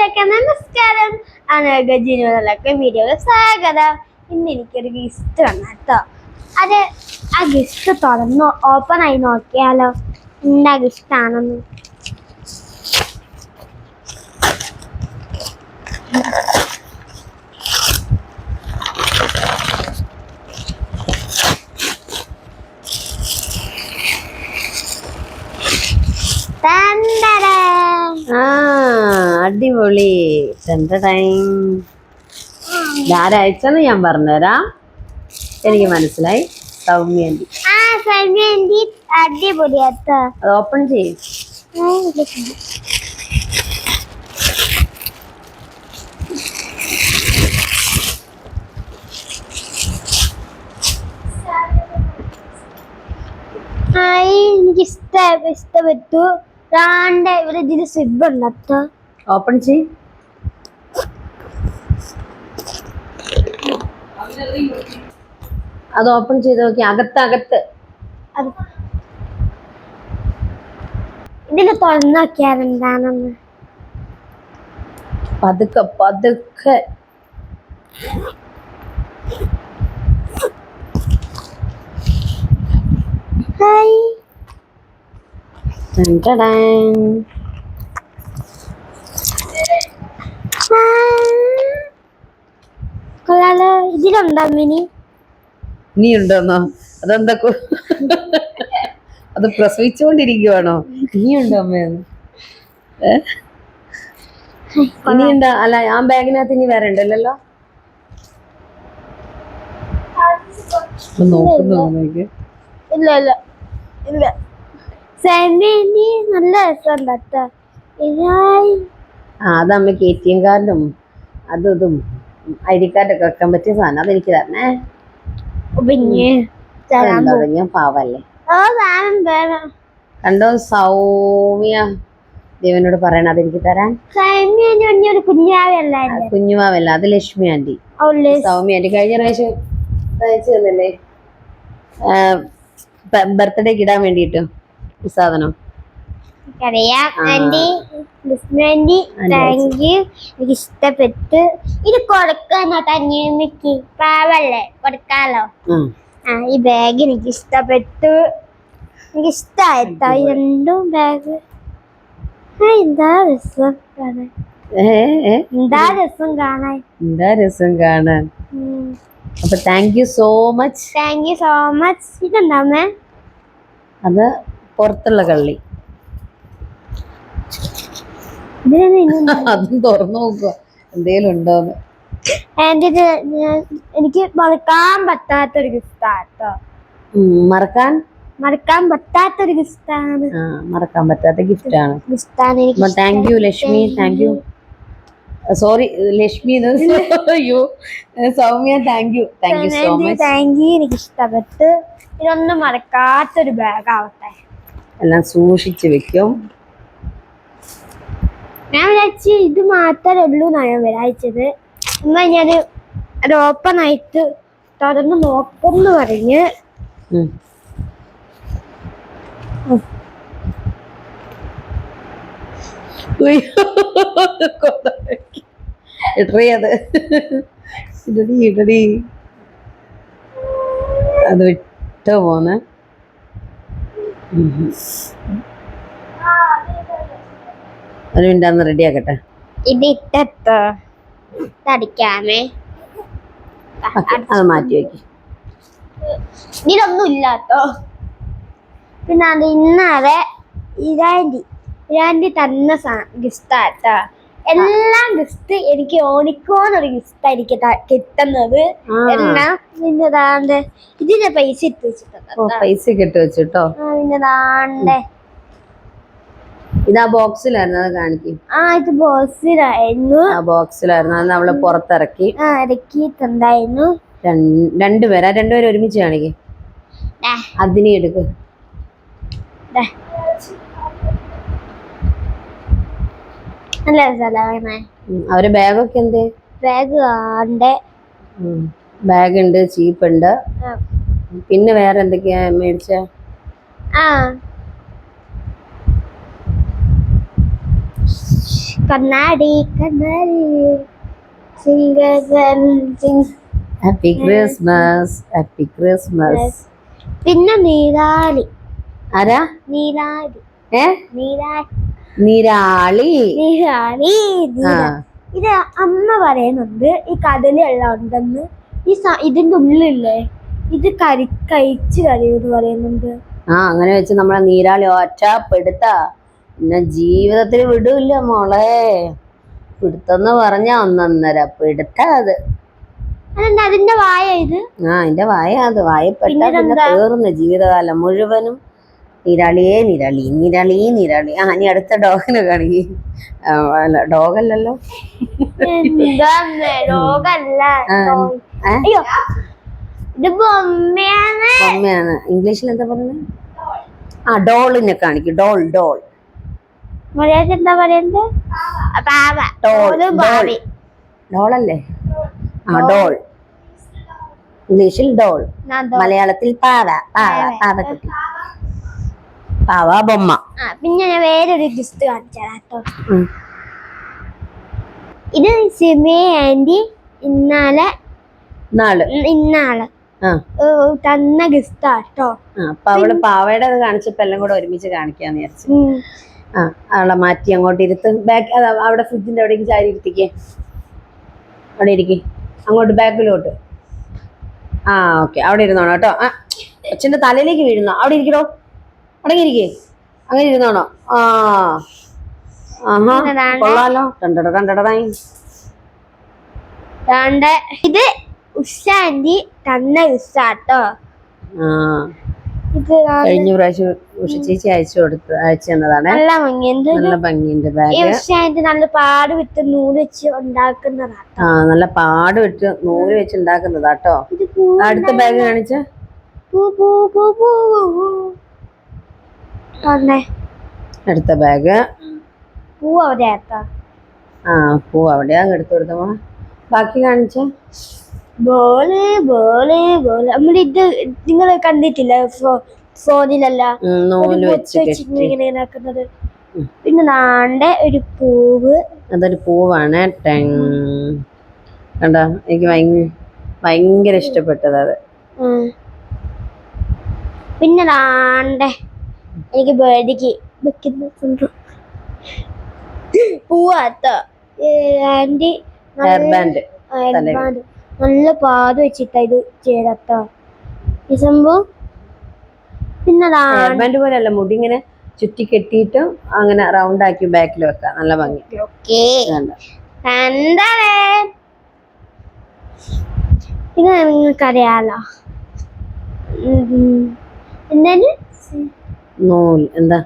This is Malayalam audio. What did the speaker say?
കൂട്ടുകാരൊക്കെ നമസ്കാരം. അനഗജിനൊക്കെ വീഡിയോയിൽ സ്വാഗതം. ഇന്ന് എനിക്കൊരു ഗിഫ്റ്റ് വന്നു കേട്ടോ അത് ആ ഗിഫ്റ്റ് തുറന്ന് ഓപ്പൺ ആയി നോക്കിയാലോ? എന്താ ഗിഫ്റ്റ് ആണെന്ന് തണ്ടടാ. ആ അടിപൊളി. ടൈം ആരയച്ചെന്ന് ഞാൻ പറഞ്ഞുതരാം. എനിക്ക് മനസ്സിലായി. സൗമ്യന്തി അടിപൊളിയാട്ടോ. അത് ഓപ്പൺ ചെയ്യും. എനിക്ക് ഇഷ്ട ഇഷ്ടപ്പെട്ടു. ഇതിന് സ്വിബ് ഉണ്ടോ ഓപ്പൺ ചെയ്. അത് ഓപ്പൺ ചെയ്ത് നോക്കി. അകത്ത് അകത്ത്. ഇതിന് തുറന്നു നോക്കിയാൽ എന്താണെന്ന്? പതുക്കെ പതുക്കെ. ഹായ് ടൻ-ടടൻ. ആ. കൊള്ളാലോ. ഇതിലുണ്ടോ മിനി? നീ ഉണ്ടോന്നോ അതെന്താ അത് പ്രസവിച്ചുകൊണ്ടിരിക്കുവാണോ? നീ ഉണ്ടോ അമ്മയെന്ന്? ഇനി ഉണ്ടോ അല്ല ആ ബാഗിനകത്ത് ഇനി വേറെ ഉണ്ടല്ലോ നോക്കുന്നു ഇല്ല ഇല്ല നല്ല രസം അത് അമ്മയ്ക്ക് എ ടി എം കാർഡും അതും ഇതും ഐ ഡി കാർഡൊക്കെ വെക്കാൻ പറ്റിയ സാധനം. അതെനിക്ക് തരണേ. പിന്നെ പാവല്ലേ? കണ്ടോ? സൗമ്യ. ദേവനോട് പറയണ അതെനിക്ക് തരാൻ. കുഞ്ഞുമാവല്ല അത് ലക്ഷ്മി ആന്റി സൗമ്യ ആന്റി കഴിഞ്ഞ പ്രാവശ്യം തന്നല്ലേ? ബർത്ത്ഡേക്ക് ഇടാൻ വേണ്ടിട്ട് ഈ സാധനം. ആ. ആന്റി ആന്റി താങ്ക് യു എനിക്ക് ഇഷ്ടപ്പെട്ടു ഇത് കൊടുക്കാനോ തന്നെക്ക് പാവല്ലേ കൊടുക്കാലോ. ആ ഈ ബാഗ് എനിക്ക് ഇഷ്ടപ്പെട്ടു എനിക്ക് ഇഷ്ടമായിട്ടോ രണ്ടും ബാഗ് എന്താ രസം കാണാൻ? എന്താ രസം കാണാൻ? എന്താ രസം കാണാൻ? അപ്പൊ thank you so much thank you so much ഇതെന്താ അത് പുറത്തുള്ള കള്ളി. അതും തുറന്നു നോക്കുക എന്തേലും ഉണ്ടോന്ന് എനിക്ക് മറക്കാൻ പറ്റാത്തൊരു ഗിഫ്റ്റാട്ടോ. മറക്കാൻ? മറക്കാൻ പറ്റാത്തൊരു ഗിഫ്റ്റാണ്. മറക്കാൻ പറ്റാത്ത ഗിഫ്റ്റ് ആണ് ഗിഫ്റ്റാണ് എനിക്ക് thank you Lakshmi thank you sorry Lakshmi അയ്യോ Soumya thank you thank you so much thank you എനിക്ക് ഇഷ്ടപ്പെട്ട്. ഇതൊന്നും മറക്കാത്തൊരു ബാഗ് ആവട്ടെ. എല്ലാം സൂക്ഷിച്ചു വെക്കും. ഞാൻ വിചാരിച്ച് ഇത് മാത്രമേ ഉള്ളൂ എന്നാണ് ഞാൻ വിചാരിച്ചത്. എന്നാ ഞാൻ അത് ഓപ്പൺ ആയിട്ട് തുറന്ന് നോക്കുമെന്ന് പറഞ്ഞ്. ഇടടി അത് വിട്ടോ പോന്ന് ഒരു മിനിറ്റ് അന്ന് റെഡി ആക്കട്ടെ. ഇത് ഇട്ടോ തടിക്കാമേ അത് മാറ്റി വെക്കി. ഇതൊന്നും ഇല്ലാത്തോ. പിന്നെ അത് ഇന്നാതെ ഇരാൻഡി ഇരാൻഡി തന്ന ഗിഫ്റ്റാട്ടോ എല്ലാം ഗിഫ്റ്റ് എനിക്ക് ഓണിക്കോന്നൊരു ഗിഫ്റ്റ് എനിക്ക് കിട്ടുന്നത്. എല്ലാം പിന്നെ ദാണ്ട് ഇതിന്റെ പൈസ ഇട്ട് വെച്ചിട്ടുണ്ട് പൈസ കിട്ടുവെച്ചിട്ടോ പിന്നെ ദാണ്ട് ഇത് ബോക്സിലായിരുന്നു അത് കാണിക്കും. ആ ഇത് ബോക്സിലായിരുന്നു. ആ ബോക്സിലായിരുന്നു. അത് നമ്മൾ പുറത്തിറക്കി. ഇറക്കിട്ടുണ്ടായിരുന്നു ഇറക്കിയിട്ടുണ്ടായിരുന്നു. രണ്ട്- രണ്ടുപേരാ രണ്ടുപേരും ഒരുമിച്ച് കാണിക്കും. അതിനെ എടുക്ക്. അവർ നല്ല രസമല്ലേ ഉം, അവരെ ബാഗൊക്കെ എന്ത്? ബാഗ് ആണ്ട് ബാഗ് ഉണ്ട് ചീപ്പ് ഉണ്ട് പിന്നെ വേറെ എന്തൊക്കെയാ മേടിച്ച? ആ കണ്ണാടി കണ്ണാടി. ഹാപ്പി ക്രിസ്മസ് ഹാപ്പി ക്രിസ്മസ് പിന്നെ നീരാളി. ആരാ? നീരാളി. ഏ? നീരാളി. നിരാളി. ഇത് അമ്മ പറയുന്നുണ്ട് ഈ കടലെല്ലാം ഉണ്ടെന്ന്. ഈ ഇതിന്റെ ഉള്ളില്ലേ? ഇത് കരി കഴിച്ച് കഴിയുമെന്ന് പറയുന്നുണ്ട്. ആ അങ്ങനെ വെച്ച് നമ്മളെ നീരാളി ഒറ്റ പിന്നെ ജീവിതത്തിൽ വിടൂല്ല മോളെ. പിടുത്തെന്ന് പറഞ്ഞ ഒന്നൊന്നര. പിടുത്ത അത്. അതെന്താ അതിന്റെ വായ ഇത്? ആ അതിന്റെ വായ അത്. വായപ്പെട്ട പിന്നെ? തീർന്ന് ജീവിതകാലം മുഴുവനും നിരളിയെ നിരളി നിരളി നിരളി. ആ നീ അടുത്ത ഡോഗിനെ കാണി അല്ല ഡോഗല്ലല്ലോ. ഇംഗ്ലീഷിൽ എന്താ പറഞ്ഞത്? ആ ഡോളിനെ കാണിക്കും. Doll doll. മലയാളത്തിൽ എന്താ പറയുന്നത് പാവ ഡോൾ ഒരു ഭാവി ഡോളല്ലേ? ആ ഡോൾ. ഇംഗ്ലീഷിൽ ഡോൾ. മലയാളത്തിൽ പാവ. പാവ പാവക്കുട്ടി പാവ ബൊമ്മ. പിന്നെ ഞാൻ വേറൊരു ഗിഫ്റ്റ് കാണിച്ചാ കേട്ടോ. ഇത് സിമി ആന്റി ഇന്നാലെ നാൾ ഇന്നാൾ. ആ. തന്ന ഗിഫ്റ്റാ കേട്ടോ. ആ, അപ്പൊ അവൾ പാവയുടെ കാണിച്ചപ്പോ എല്ലാം കൂടെ ഒരുമിച്ച് കാണിക്കാന്ന് വിചാരിച്ചു. ആ അവളെ മാറ്റി അങ്ങോട്ട് ഇരുത്ത്. ബാക്ക് അതാ അവിടെ ഫ്രിഡ്ജിന്റെ അവിടേക്ക് ചാരി ഇരുത്തിക്കേ. അവിടെ ഇരിക്കേ. അങ്ങോട്ട് ബാക്കിലോട്ട്. ആ ഓക്കെ അവിടെ ഇരുന്നോണോ കേട്ടോ. ആ അച്ഛന്റെ തലയിലേക്ക് വീഴുന്നോ. അവിടെ ഇരിക്കണോ അടങ്ങിയിരിക്കേ അങ്ങനെ ഇരുന്നോണോ. ആ ആഹാ. കൊള്ളാലോ. കണ്ടട കണ്ടടായി ഇത് ഉഷ ആന്റി തന്ന ഉഷാട്ടോ ഇത് കഴിഞ്ഞ പ്രാവശ്യം ഉഷ ചേച്ചി അയച്ചു കൊടുത്ത് അയച്ചു തന്നതാണ്. നല്ല ഭംഗിയുണ്ട് നല്ല ഭംഗിയുണ്ട് ബാഗ്. നല്ല പാട് വിത്ത് നൂൽ വെച്ച് ഉണ്ടാക്കുന്നതാണ് ആ നല്ല പാട് വിട്ട് നൂൽ വെച്ച് ഉണ്ടാക്കുന്നതാ കേട്ടോ അടുത്ത ബാഗ് കാണിച്ച. അടുത്ത ബാഗ്. പൂ അവിടെ ആ പൂ അവിടെ. അങ്ങ് എടുത്തു കൊടുത്ത ബാക്കി കാണിച്ച. Ball ball ball. നമ്മളിത് നിങ്ങൾ കണ്ടിട്ടില്ല? ഫോ- ഫോണിലല്ല നൂൽ ഒരു വെച്ച് മുത്ത് വെച്ച് കെട്ടി. ഇങ്ങനെ ആക്കുന്നത് പിന്നെ നാണ്ട ഒരു പൂവ്. അതൊരു പൂവാണ്. കണ്ടോ? എനിക്ക് ഭയങ്കര ഇഷ്ടപ്പെട്ടത് അത്. പിന്നെ നാണ്ട. എനിക്ക് ബേഡിക്ക് വെക്കുന്ന പൂവാത്തോ. ആന്റി നല്ല പാട് വെച്ചിട്ടാ ഇത് ചെയ്തട്ടോ ഈ സംഭവം പിന്നെ ഹെയർ ബാൻഡ് പോലെ അല്ല മുടി ഇങ്ങനെ ചുറ്റി കെട്ടിയിട്ട് അങ്ങനെ റൗണ്ട് ആക്കി ബാക്കിൽ വെക്കാം. നല്ല ഭംഗി. ഇത് നിങ്ങൾക്കറിയാലോ. എന്തായാലും നൂൽ. എന്താ?